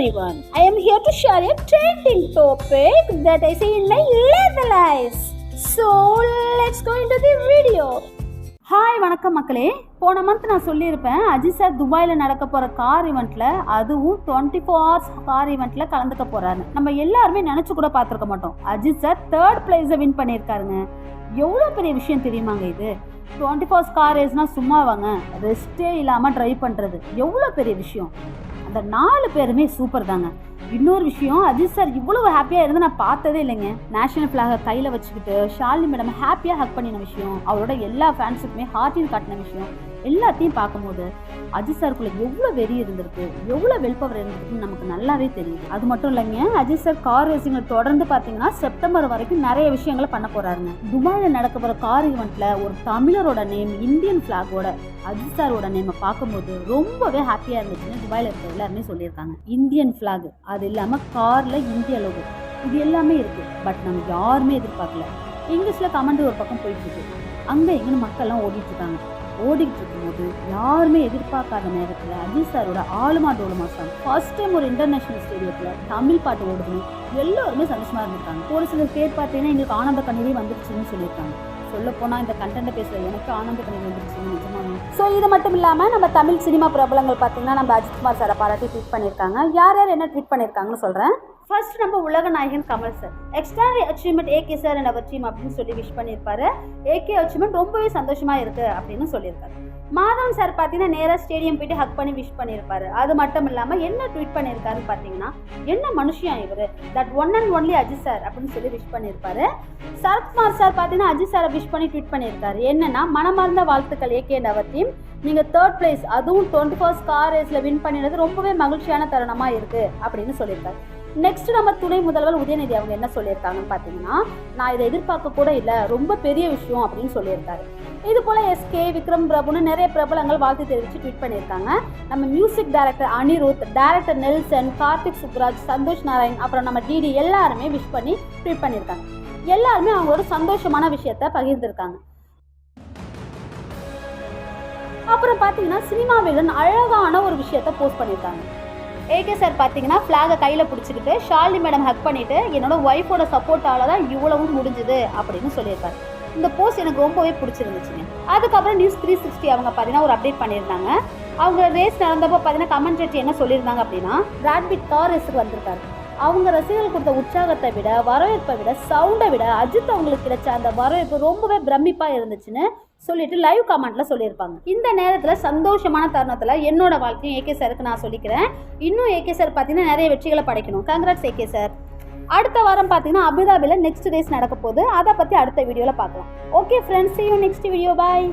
everyone. I am here to share a trending topic that I see in my level eyes. So let's go into the video. Hi வணக்கம் மக்களே. போன month நான் சொல்லியிருப்பேன் Ajith sir துபாயில் நடக்க போகிற car இவெண்ட்டில் அதுவும் டுவெண்ட்டி ஃபோர் ஹவர்ஸ் கார் இவெண்ட்டில் கலந்துக்க போகிறாரு நம்ம எல்லாருமே நினச்சி கூட பார்த்துருக்க மாட்டோம். அஜித் சார் தேர்ட் ப்ளேஸை வின் பண்ணியிருக்காருங்க. எவ்வளோ பெரிய விஷயம் தெரியுமாங்க இது? டுவெண்ட்டி ஃபோர்ஸ் கார் ரேஸ்னால் சும்மாவாங்க. ரெஸ்ட்டே இல்லாமல் ட்ரைவ் பண்ணுறது எவ்வளோ பெரிய விஷயம்? அந்த நாலு பேருமே சூப்பர் தாங்க. இன்னொரு விஷயம் அஜித் சார் இவ்வளவு ஹாப்பியாக இருந்து நான் பார்த்ததே இல்லைங்க. நேஷனல் ஃப்ளாகை கையில் வச்சுக்கிட்டு ஷாலினி மேடம் ஹாப்பியாக ஹக் பண்ணின விஷயம் அவரோட எல்லா ஃபேன்ஸுக்குமே ஹார்ட்டின் காட்டின விஷயம் எல்லாத்தையும் பார்க்கும்போது அஜித் சாருக்குள்ள எவ்வளோ வெறி இருந்திருக்கு எவ்வளோ வெல்பவர் இருந்திருக்குன்னு நமக்கு நல்லாவே தெரியுது. அது மட்டும் இல்லைங்க அஜித் சார் கார் ரேசிங்கில் தொடர்ந்து பார்த்தீங்கன்னா செப்டம்பர் வரைக்கும் நிறைய விஷயங்களை பண்ண போறாருங்க. துபாயில் நடக்க போகிற கார் ஈவெண்ட்ல ஒரு தமிழரோட நேம் இந்தியன் ஃபிளாகோட அஜித் சாரோட நேமை பார்க்கும்போது ரொம்பவே ஹாப்பியாக இருந்துச்சுன்னு துபாயில் இருக்க எல்லாருமே சொல்லியிருக்காங்க. இந்தியன் ஃபிளாக் அது இல்லாமல் காரில் இந்திய லோகோ இது எல்லாமே இருக்கு. பட் நம்ம யாருமே எதிர்பார்க்கல. இங்கிலீஷில் கமெண்ட் ஒரு பக்கம் போயிட்டு இருக்கு. அங்கே எங்கன்னு மக்கள்லாம் ஓடிட்டு இருக்காங்க. ஓடிக்கிட்டு இருக்கும்போது யாருமே எதிர்பார்க்காத நேரத்தில் அஜித் சாரோட Aaluma Doluma song first time ஒரு இன்டர்நேஷனல் ஸ்டேடியத்தில் தமிழ் பாட்டு ஓடுதுன்னு எல்லாருமே சந்தோஷமாக இருந்திருக்காங்க. ஒரு சிலர் பேர் பார்த்தீங்கன்னா எங்களுக்கு ஆனந்த கண்ணீரே வந்துருச்சுன்னு சொல்லியிருக்காங்க. சொல்ல போனால் இந்த கண்டென்ட்டை பேசுகிற எனக்கு ஆனந்த கண்ணீர் வந்துருச்சு நிஜமாவே. ஸோ இது மட்டும் இல்லாமல் நம்ம தமிழ் சினிமா பிரபலங்கள் பார்த்தீங்கன்னா நம்ம அஜித்குமார் சாரை பாராட்டி ட்வீட் பண்ணியிருக்காங்க. யார் யார் என்ன ட்வீட் பண்ணியிருக்காங்கன்னு சொல்கிறேன் ஃபர்ஸ்ட் நம்ம உலக நாயகன் Kamal sir extraordinary achievement AK sir and our team அப்படின்னு சொல்லி விஷ் பண்ணியிருப்பாரு. ஏகே அச்சீவ்மெண்ட் ரொம்பவே சந்தோஷமா இருக்கு அப்படின்னு சொல்லியிருக்காரு. மாதவன் சார் பார்த்தீங்கன்னா நேராக ஸ்டேடியம் போயிட்டு ஹக் பண்ணி விஷ் பண்ணியிருப்பாரு. அது மட்டும் இல்லாமல் என்ன ட்வீட் பண்ணியிருக்காருன்னு பார்த்தீங்கன்னா என்ன மனுஷன் இவர்? That one and only Ajith sir அப்படின்னு சொல்லி விஷ் பண்ணியிருப்பாரு. சரத்குமார் சார் பார்த்தீங்கன்னா அஜித் சாரை விஷ் பண்ணி ட்வீட் பண்ணியிருக்காரு. என்னன்னா மனமார்ந்த வாழ்த்துக்கள் ஏகே அண்ட் அவர் டீம் நீங்கள் தேர்ட் பிளேஸ் அதுவும் டுவெண்ட்டி ஃபர்ஸ்ட் கார் ரேஸில் வின் பண்ணினது ரொம்பவே மகிழ்ச்சியான தருணமாக இருக்குது அப்படின்னு சொல்லியிருக்காரு. நெக்ஸ்ட் நம்ம துணை முதல்வர் உதயநிதி அவங்க என்ன சொல்லியிருக்காங்கன்னு பார்த்தீங்கன்னா நான் இதை எதிர்பார்க்க கூட இல்லை ரொம்ப பெரிய விஷயம் அப்படின்னு சொல்லியிருக்காரு. இது போல எஸ்கே விக்ரம் பிரபுன்னு நிறைய பிரபலங்கள் வாழ்த்து தெரிவித்து ட்வீட் பண்ணியிருக்காங்க. நம்ம music director Anirudh director Nelson Karthik Subbaraj Santhosh Narayan அப்புறம் நம்ம டிடி எல்லாருமே விஷ் பண்ணி ட்வீட் பண்ணியிருக்காங்க. எல்லாருமே அவங்களோட சந்தோஷமான விஷயத்த பகிர்ந்திருக்காங்க. அப்புறம் பார்த்தீங்கன்னா சினிமா அழகான ஒரு விஷயத்த போஸ்ட் பண்ணியிருக்காங்க. ஏகே சார் பார்த்தீங்கன்னா ஃப்ளாகை கையில் பிடிச்சிக்கிட்டு ஷாலினி மேடம் ஹக் பண்ணிவிட்டு என்னோட ஒய்ஃபோட சப்போர்ட்டால தான் இவ்வளவும் முடிஞ்சுது அப்படின்னு சொல்லியிருக்காரு. இந்த போஸ்ட் எனக்கு ரொம்பவே பிடிச்சிருந்துச்சுங்க. அதுக்கப்புறம் நியூஸ் த்ரீ சிக்ஸ்டி அவங்க பார்த்தீங்கன்னா ஒரு அப்டேட் பண்ணியிருந்தாங்க. அவங்க ரேஸ் நடந்தப்போ பார்த்தீங்கன்னா கமெண்ட் என்ன சொல்லியிருந்தாங்க அப்படின்னா ராட்பிட் கார் ரேஸுக்கு வந்திருக்காரு. அவங்க ரசிகர்கள் கொடுத்த உற்சாகத்தை விட வரவேற்பை விட சவுண்டை விட அஜித் அவங்களுக்கு கிடைச்ச அந்த வரவேற்பு ரொம்பவே பிரமிப்பாக இருந்துச்சுன்னு சொல்லிட்டு லைவ் கமெண்ட்ல சொல்லியிருப்பாங்க. இந்த நேரத்தில் சந்தோஷமான தருணத்தில் என்னோட வாழ்க்கையும் ஏகே சாருக்கு நான் சொல்லிக்கிறேன். இன்னும் ஏகே சார் பார்த்தீங்கன்னா நிறைய வெற்றிகளை படைக்கணும். கங்க்ராட்ஸ் ஏகே சார் அடுத்த வாரம் பார்த்தீங்கன்னா அபுதாபியில் நெக்ஸ்ட் ரேஸ் நடக்க போகுது. அதை பற்றி அடுத்த வீடியோவில் பார்க்கலாம். Okay friends you next video bye